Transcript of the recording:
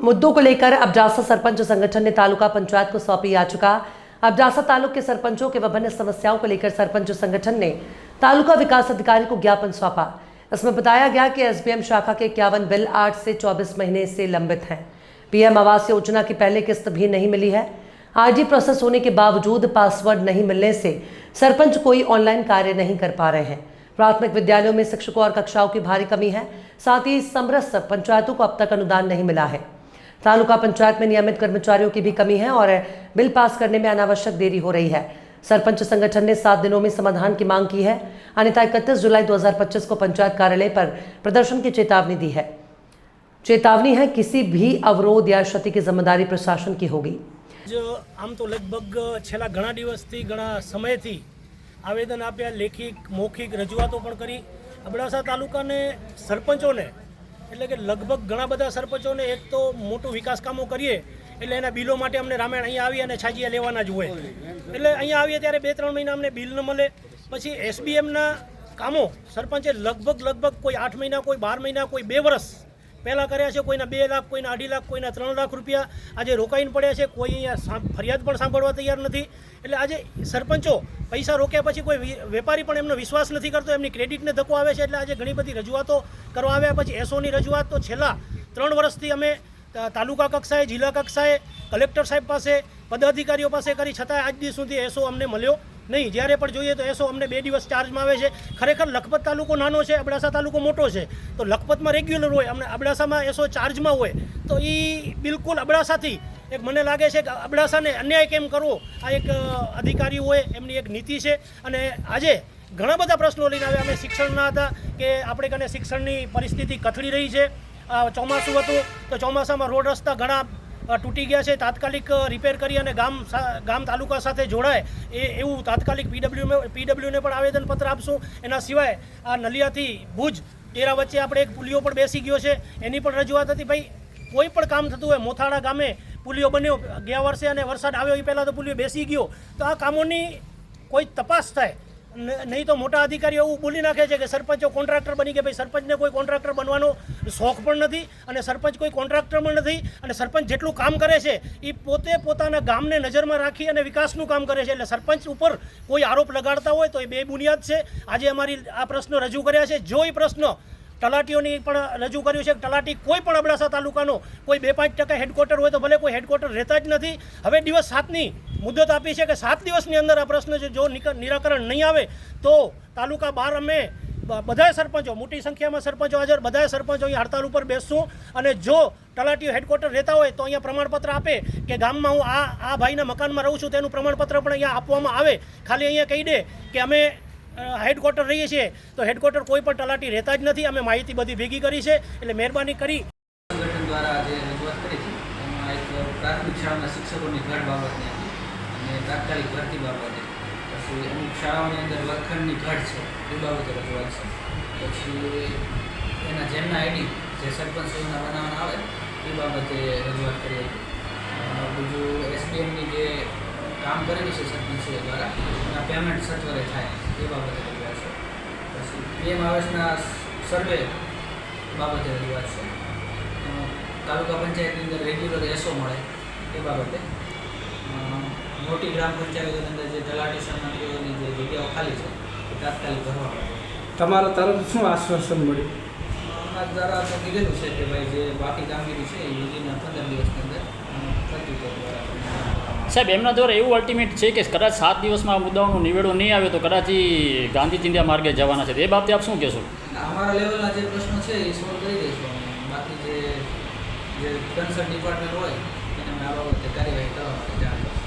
मुद्दों को लेकर अबजासा सरपंच संगठन ने तालुका पंचायत को सौंपी याचिका। अबजासा तालुक के सरपंचों के विभिन्न समस्याओं को लेकर सरपंच संगठन ने तालुका विकास अधिकारी को ज्ञापन सौंपा। इसमें बताया गया कि एसबीएम शाखा के इक्यावन बिल आठ से 24 महीने से लंबित हैं। पीएम आवास योजना की पहले किस्त भी नहीं मिली है। आरजी प्रोसेस होने के बावजूद पासवर्ड नहीं मिलने से सरपंच कोई ऑनलाइन कार्य नहीं कर पा रहे हैं। प्राथमिक विद्यालयों में शिक्षकों और कक्षाओं की भारी कमी है। साथ ही समरस पंचायतों को अब तक अनुदान नहीं मिला है। तालुका पंचायत में नियमित कर्मचारियों की भी कमी है और बिल पास करने में अनावश्यक देरी हो रही है सरपंच संगठन ने सात दिनों में समाधान की मांग की है अन्यथा इकतीस जुलाई 2025 को पंचायत कार्यालय पर प्रदर्शन की चेतावनी दी है चेतावनी है किसी भी अवरोध या क्षति की जिम्मेदारी प्रशासन की होगी જ આમ તો લગભગ છેલ્લા ઘણા દિવસથી ઘણા સમયથી આવેદન આપ્યા લેખિત મૌખિક રજૂઆતો પણ કરી અબડાસા તાલુકાને સરપંચોને એટલે કે લગભગ ઘણા બધા સરપંચોને એક તો મોટું વિકાસ કામો કરીએ, એટલે એના બિલો માટે અમને રામાયણ અહીંયા આવી અને છાજિયા લેવાના જ હોય. એટલે અહીંયા આવીએ ત્યારે બે ત્રણ મહિના અમને બિલ ન મળે. પછી એસબીએમના કામો સરપંચે લગભગ લગભગ કોઈ આઠ મહિના, કોઈ બાર મહિના, કોઈ બે વર્ષ પહેલાં કર્યા છે, કોઈના બે લાખ, કોઈના અઢી લાખ, કોઈના ત્રણ લાખ રૂપિયા. આજે રોકાઈને પડ્યા છે, કોઈ ફરિયાદ પણ સાંભળવા તૈયાર નથી. એટલે આજે સરપંચો પૈસા રોક્યા પછી કોઈ વેપારી પણ એમનો વિશ્વાસ નથી કરતો, એમની ક્રેડિટને ધક્કો આવે છે, એટલે આજે ઘણી બધી રજૂઆતો કરવા આવ્યા. પછી એસઓની રજૂઆત તો છેલ્લા ત્રણ વર્ષથી અમે તાલુકા કક્ષાએ, જિલ્લા કક્ષાએ કલેક્ટર સાહેબ પાસે, પદાધિકારીઓ પાસે કરી છતાં આજ દિવસ સુધી એસો અમને મળ્યો નહીં, જ્યારે પણ જોઈએ તો એસો અમને બે દિવસ ચાર્જમાં આવે છે. ખરેખર લખપત તાલુકો નાનો છે, અબડાસા તાલુકો મોટો છે. તો લખપતમાં રેગ્યુલર હોય, અમને અબડાસામાં એસો ચાર્જમાં હોય, તો એ બિલકુલ અબડાસાથી. એક મને લાગે છે કે અબડાસાને અન્યાય કેમ કરવો? આ એક અધિકારી હોય, એમની એક નીતિ છે. અને આજે ઘણા બધા પ્રશ્નો લઈને આવ્યા. અમે શિક્ષણના હતા કે આપણે કને શિક્ષણની પરિસ્થિતિ કથળી રહી છે. ચોમાસું હતું, તો ચોમાસામાં રોડ રસ્તા ઘણા તૂટી ગયા છે, તાત્કાલિક રિપેર કરી અને ગામ ગામ તાલુકા સાથે જોડાય, એ એવું તાત્કાલિક પીડબ્લ્યુ પીડબ્લ્યુને પણ આવેદનપત્ર આપશું. એના સિવાય આ નલિયાથી ભુજ, ડેરા વચ્ચે આપણે એક પુલિયો પણ બેસી ગયો છે. એની પણ રજૂઆત હતી, ભાઈ, કોઈ પણ કામ થતું હોય, મોથાળા ગામે પુલિયો બન્યો, ગયા વર્ષે અને વરસાદ આવ્યો એ પહેલાં તો પુલિયો બેસી ગયો. તો આ કામોની કોઈ તપાસ થાય નહીં તો મોટા અધિકારીઓ એવું બોલી નાખે છે કે સરપંચો કોન્ટ્રાક્ટર બની ગયા. ભાઈ, સરપંચને કોઈ કોન્ટ્રાક્ટર બનવાનો શોખ પણ નથી અને સરપંચ કોઈ કોન્ટ્રાક્ટર પણ નથી અને સરપંચ જેટલું કામ કરે છે એ પોતે પોતાના ગામને નજરમાં રાખી અને વિકાસનું કામ કરે છે. એટલે સરપંચ ઉપર કોઈ આરોપ લગાડતા હોય તો એ બે બુનિયાદ છે. આજે અમારી આ પ્રશ્નો રજૂ કર્યા છે. જો એ પ્રશ્ન તલાટીઓની પણ રજૂ કર્યું છે કે તલાટી કોઈ પણ અબડાસા તાલુકાનો કોઈ બે પાંચ ટકા હેડક્વાર્ટર હોય તો ભલે કોઈ હેડક્વાર્ટર રહેતા જ નથી. હવે દિવસ સાતની મુદત આપી છે કે સાત દિવસની અંદર આ પ્રશ્ન છે, જો નિરાકરણ નહીં આવે તો તાલુકા બાર અમે બધા સરપંચો, મોટી સંખ્યામાં સરપંચો હાજર, બધાય સરપંચો અહીં હડતાલ ઉપર બેસશું અને જો તલાટીઓ હેડક્વાર્ટર રહેતા હોય તો અહીંયા પ્રમાણપત્ર આપે કે ગામમાં હું આ આ ભાઈના મકાનમાં રહું છું તેનું પ્રમાણપત્ર પણ અહીંયા આપવામાં આવે. ખાલી અહીંયા કહી દે કે અમે હેડક્વાર્ટર રહીએ છીએ, તો હેડક્વાર્ટર કોઈ પણ તલાટી રહેતા જ નથી. અમે માહિતી બધી ભેગી કરી છે, એટલે મહેરબાની કરી. જે સરપંચોના બનાવવાના આવે, એ બાબતે રજૂઆત કરી હતી અ, બીજું એસબીએમની જે કામ કરેલું છે સરપંચશ્રી દ્વારા. અને પેમેન્ટ સત્વરે થાય એ બાબતે રજૂઆત છે. પછી પીએમ આવાસના સર્વે બાબતે રજૂઆત છે. તાલુકા પંચાયતની અંદર રેગ્યુલર એસો મળે એ બાબતે. મોટી ગ્રામ પંચાયતની અંદર જે તલાટી સમિતિઓની જે જગ્યાઓ ખાલી છે એ તાત્કાલિક ભરવા તમારા તરફ શું આશ્વાસન મળ્યું? અમારા દ્વારા તો કીધેલું છે કે ભાઈ જે બાકી કામગીરી છે એ યોજના પંદર દિવસની અંદર અ, કરતી તો દ્વારા સાહેબ, એમના દ્વારા એવું અલ્ટિમેટ છે કે કદાચ સાત દિવસમાં આ મુદ્દાઓનું નિવેડો નહીં આવે તો કદાચ એ ગાંધી ચિંધ્યા માર્ગે જવાના છે. એ બાબતે આપ શું કહેશો? અમારા લેવલના જે પ્રશ્નો છે એ સોલ્વ કરી દઈશું બાકી જે જે કન્સર્ન ડિપાર્ટમેન્ટ હોય, એને આ બાબતે કાર્યવાહી કરવા માટે